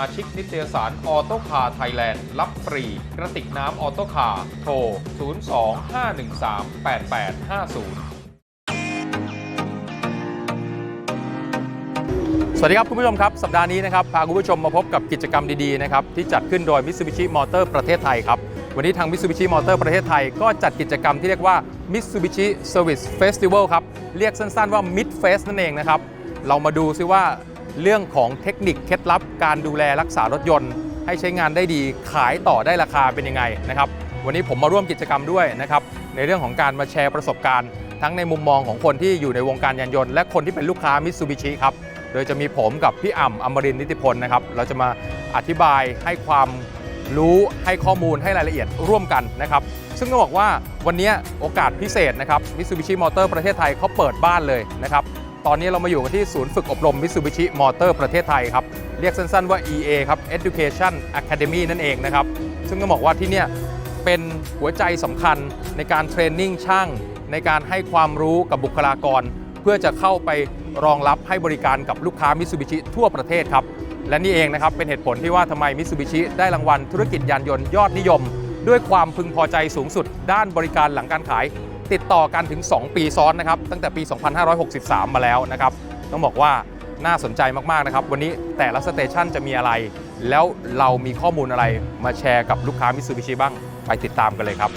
มาชิกนิตยสารออโตคาไทยแลนด์ รับฟรีกระติกน้ำออโตคาโทร 02-513-8850สวัสดีครับ คุณผู้ชมครับ สัปดาห์นี้นะครับ พาคุณผู้ชมมาพบกับกิจกรรมดีๆนะครับ ที่จัดขึ้นโดย Mitsubishi Motor ประเทศไทยครับ วันนี้ทาง Mitsubishi Motor ประเทศไทย ก็จัดกิจกรรมที่เรียกว่า Mitsubishi Service Festival ครับ เรียกสั้นๆว่า Mid Fest นั่นเองนะครับ เรามาดูซิว่า เรื่องของเทคนิคเคล็ดลับ การดูแลรักษารถยนต์ ให้ใช้งานได้ดีขายต่อได้ราคาเป็นยังไงนะครับ วันนี้ผมมาร่วมกิจกรรมด้วยนะครับในเรื่องของการมาแชร์ประสบการณ์ ทั้งในมุมมองของคนที่อยู่ในวงการยานยนต์และคนที่เป็นลูกค้า Mitsubishi ครับโดยจะมีผมกับพี่อ่ำอมรินนิติพลนะครับเราจะมาอธิบายให้ความรู้ให้ข้อมูลให้รายละเอียดร่วมกันนะครับซึ่งต้องบอกว่าวันนี้โอกาสพิเศษนะครับ Mitsubishi Motor ประเทศไทยเขาเปิดบ้านเลยนะครับ ตอนนี้เรามาอยู่กันที่ศูนย์ฝึกอบรม Mitsubishi Motor ประเทศไทยครับ เรียกสั้นๆว่า EA ครับ Education Academy นั่นเองนะครับ ซึ่งต้องบอกว่าที่เนี่ยเป็นหัวใจสำคัญในการเทรนนิ่งช่าง ในการให้ความรู้กับบุคลากร เพื่อจะเข้าไปรองรับให้บริการกับลูกค้ามิ t ซูบิชิทั่วประเทศครับ และนี่เองนะครับเป็นเหตุผลที่ว่าทำไมมิ t ซูบิชิได้รางวัลธุรกิจยานยนต์ยอดนิยม ด้วยความพึงพอใจสูงสุด ด้านบริการหลังการขาย ติดต่อกันถึง 2 ปีซ้อนนะครับ ตั้งแต่ปี 2563 มาแล้วนะครับ ต้องบอกว่าน่าสนใจมากๆนะครับ วันนี้แต่ละสเตชันจะมีอะไร แล้วเรามีข้อมูลอะไรมาแชร์กับลูกค้ามิซูบิชิบ้าง ไปติดตามกันเลยครับ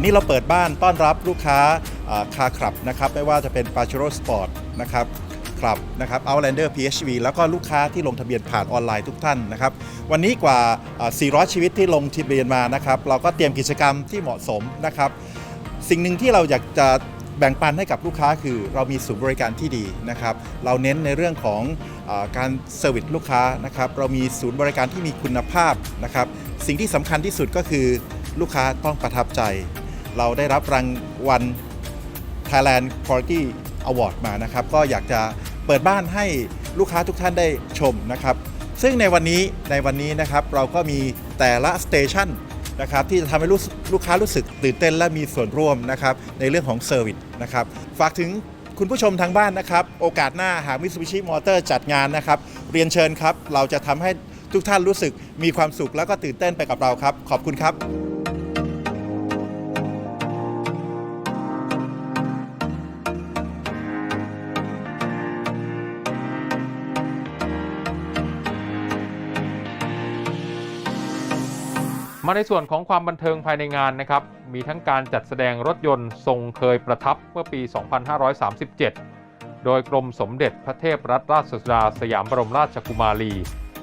วันนี้เราเปิดบ้านต้อนรับลูกค้าคาคลับนะครับไม่ว่าจะเป็น p a c h e r o Sport นะครับคลับนะครับ Outlander PHV แล้วก็ลูกค้าที่ลงทะเบียนผ่านออนไลน์ทุกท่านนะครับวันนี้กว่าอ่า 400 ชีวิตที่ลงทะเบียนมานะครับเราก็เตรียมกิจกรรมที่เหมาะสมนะครับสิ่งหนึ่งที่เราอยากจะแบ่งปันให้กับลูกค้าคือเรามีศูนย์บริการที่ดีนะครับ เราเน้นในเรื่องของอการเซอร์วิสลูกค้านะครับ เรามีศูนย์บริการที่มีคุณภาพนะครับ สิ่งที่สำคัญที่สุดก็คือลูกค้าต้องประทับใจ เราได้รับรางวัล Thailand Quality Award มานะครับ ก็อยากจะเปิดบ้านให้ลูกค้าทุกท่านได้ชมนะครับ ซึ่งในวันนี้ในวันนี้นะครับเราก็มีแต่ละสเตชันนะครับที่จะทำให้ลูกลูกค้ารู้สึกตื่นเต้นและมีส่วนร่วมนะครับในเรื่องของเซอร์วิสนะครับฝากถึงคุณผู้ชมทางบ้านนะครับ โอกาสหน้าหาก Mitsubishi Motor จัดงานนะครับ เรียนเชิญครับ เราจะทำให้ทุกท่านรู้สึกมีความสุขแล้วก็ตื่นเต้นไปกับเราครับ ขอบคุณครับ มาในส่วนของความบันเทิงภายในงานนะครับ มีทั้งการจัดแสดงรถยนต์ทรงเคยประทับเมื่อปี 2537 โดยกรมสมเด็จพระเทพรัตนราชสุดาสยามบรมราชกุมารี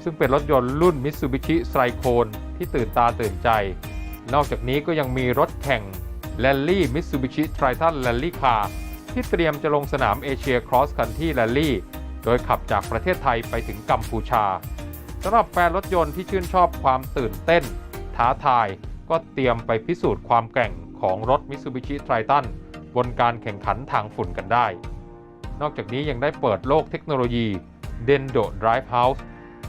ซึ่งเป็นรถยนต์รุ่นมิ t ซูบิชิไ r โคนที่ตื่นตาตื่นใจ นอกจากนี้ก็ยังมีรถแข่งแ a ลลี่มิ t ซูบิชิไททันแ a ลลี่คาร์ที่เตรียมจะลงสนามเอเชียครอสคันที่แ a ลลี่ โดยขับจากประเทศไทยไปถึงกัมพูชาสำหรับแฟนรถยนต์ที่ชื่นชอบความตื่นเต้น ท้าทาย ก็เตรียมไปพิสูจน์ความแกร่งของรถ Mitsubishi Triton บนการแข่งขันทางฝุ่นกันได้ นอกจากนี้ยังได้เปิดโลกเทคโนโลยี Dendo Drive House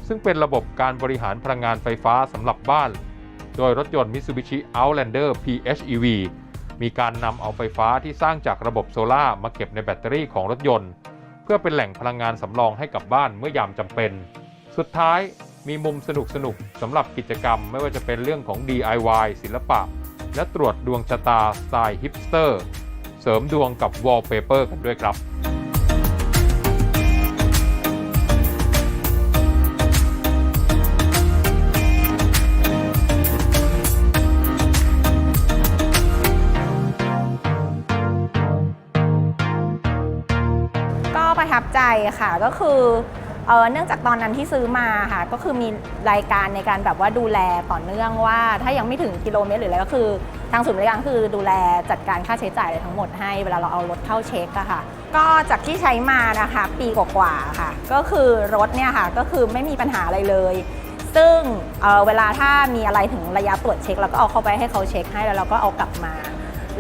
ซึ่งเป็นระบบการบริหารพลังงานไฟฟ้าสำหรับบ้าน โดยรถยนต์ Mitsubishi Outlander PHEV มีการนำเอาไฟฟ้าที่สร้างจากระบบโซลา่ามาเก็บในแบตเตอรี่ของรถยนต์ เพื่อเป็นแหล่งพลังงานสำรองให้กับบ้านเมื่อยามจำเป็น สุดท้าย มีมุมสนุกสนุกสำหรับกิจกรรมไม่ว่าจะเป็นเรื่องของ DIY ศิลปะ และตรวจดวงชะตาสไตล์ฮิปสเตอร์ เสริมดวงกับวอลเปเปอร์กันด้วยครับก็ประทับใจค่ะก็คือ เออเนื่องจากตอนนั้นที่ซื้อมาค่ะก็คือมีรายการในการแบบว่าดูแลต่อเนื่องว่า ถ้ายังไม่ถึงกิโลเมตรหรืออะไรก็คือ ทางศูนย์บริการคือดูแลจัดการค่าใช้จ่ายอะไรทั้งหมดให้เวลาเราเอารถเข้าเช็คอะค่ะ ก็จากที่ใช้มานะคะปีกว่าๆค่ะ ก็คือรถเนี่ยค่ะก็คือไม่มีปัญหาอะไรเลย ซึ่งเเวลาถ้ามีอะไรถึงระยะตรวจเช็คเราก็เอาเข้าไปให้เขาเช็คให้แล้วเราก็เอากลับมา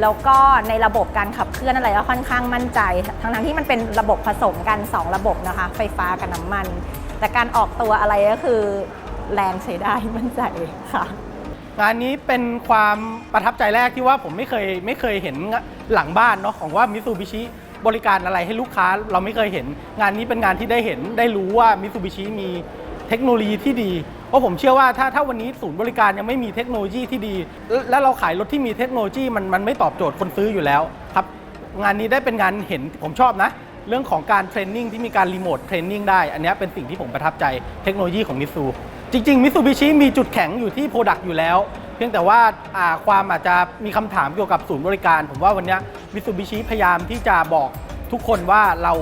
แล้วก็ในระบบการขับเคลื่อนอะไรก็ค่อนข้างมั่นใจ ทั้งๆที่มันเป็นระบบผสมกัน 2 ระบบนะคะ ไฟฟ้ากับน้ำมัน แต่การออกตัวอะไรก็คือแรงใช้ได้มั่นใจค่ะงานนี้เป็นความประทับใจแรกที่ว่าผมไม่เคยไม่เคยเห็นหลังบ้านเนาะของว่ามิ t ซูบิชิบริการอะไรให้ลูกค้าเราไม่เคยเห็น งานนี้เป็นงานที่ได้เห็นได้รู้ว่ามิ t ซูบิชิมีเทคโนโลยีที่ดี เพราะผมเชื่อว่าถ้าถ้าวันนี้ศูนย์บริการยังไม่มีเทคโนโลยีที่ดี และเราขายรถที่มีเทคโนโลยีมันมันไม่ตอบโจทย์คนซื้ออยู่แล้วครับงานนี้ได้เป็นงานเห็นผมชอบนะ เรื่องของการเทรนนิ่งที่มีการรีโมทเทรนนิ่งได้ อันนี้เป็นสิ่งที่ผมประทับใจเทคโนโลยีของมิตซูจริงๆมิตซูบิชิมีจุดแข็งอยู่ที่โปรดักต์อยู่แล้ว เพียงแต่ว่าาความอาจจะมีคำถามเกี่ยวกับศูนย์บริการ ผมว่าวันนี้มิตซูบิชิพยายามที่จะบอกทุกคนว่าเรา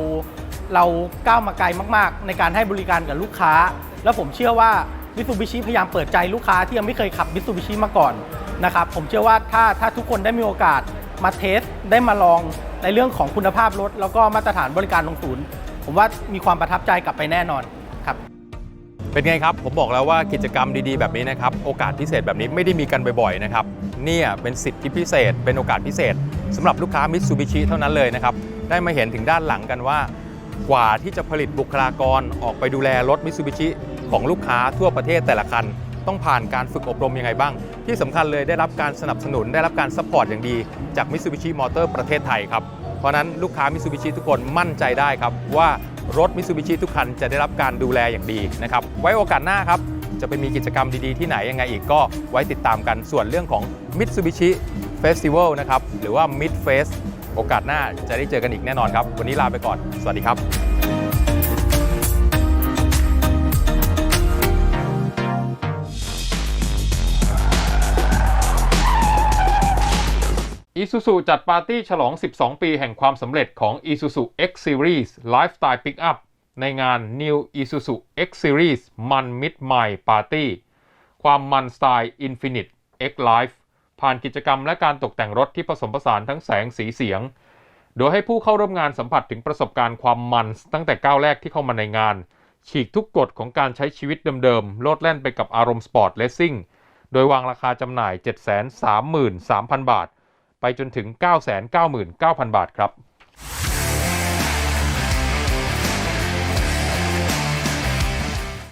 เราก้าวมาไกลมาก ๆ ในการให้บริการกับลูกค้า แล้วผมเชื่อว่า มิตซูบิชิพยายามเปิดใจลูกค้าที่ยังไม่เคยขับมิตซูบิชิมาก่อนนะครับผมเชื่อว่าถ้าถ้าทุกคนได้มีโอกาสมาเทสได้มาลองในเรื่องของคุณภาพรถ แล้วก็มาตรฐานบริการลงศูนย์ ผมว่ามีความประทับใจกลับไปแน่นอนครับ เป็นไงครับ ผมบอกแล้วว่ากิจกรรมดีๆแบบนี้นะครับ โอกาสพิเศษแบบนี้ไม่ได้มีกันบ่อยๆนะครับ เนี่ยเป็นสิทธิพิเศษ เป็นโอกาสพิเศษสำหรับลูกค้ามิตซูบิชิเท่านั้นเลยนะครับ ได้มาเห็นถึงด้านหลังกันว่า กว่าที่จะผลิตบุคลากรออกไปดูแลรถมิตซูบิชิ ของลูกค้าทั่วประเทศแต่ละคัน ต้องผ่านการฝึกอบรมยังไงบ้าง ที่สำคัญเลยได้รับการสนับสนุนได้รับการซัพพอร์ตอย่างดี จากมิตซูบิชิมอเตอร์ประเทศไทยครับ เพราะนั้นลูกค้ามิตซูบิชิทุกคนมั่นใจได้ครับ ว่ารถมิตซูบิชิทุกคันจะได้รับการดูแลอย่างดีนะครับไว้โอกาสหน้าครับจะไปมีกิจกรรมดีๆที่ไหนยังไงอีกก็ไว้ติดตามกันส่วนเรื่องของ Mitsubishi Festival นะครับหรือว่า Mid Fest โอกาสหน้าจะได้เจอกันอีกแน่นอนครับ วันนี้ลาไปก่อน สวัสดีครับ Isuzu จัดปาร์ตี้ฉลอง 12 ปีแห่งความสำเร็จของ Isuzu X Series Lifestyle Pickup ในงาน New Isuzu X Series มัน Mid My Party ความมันสไตล์ Infinite X Life ผ่านกิจกรรมและการตกแต่งรถที่ผสมผสานทั้งแสงสีเสียง โดยให้ผู้เข้าร่วมงานสัมผัสถึงประสบการณ์ความมันตั้งแต่ก้าวแรกที่เข้ามาในงาน ฉีกทุกกฎของการใช้ชีวิตเดิมๆ โลดแล่นไปกับอารมณ์สปอร์ตเลสซิ่ง โดยวางราคาจำหน่าย 733,000 บาท ไปจนถึง 999,000 บาทครับ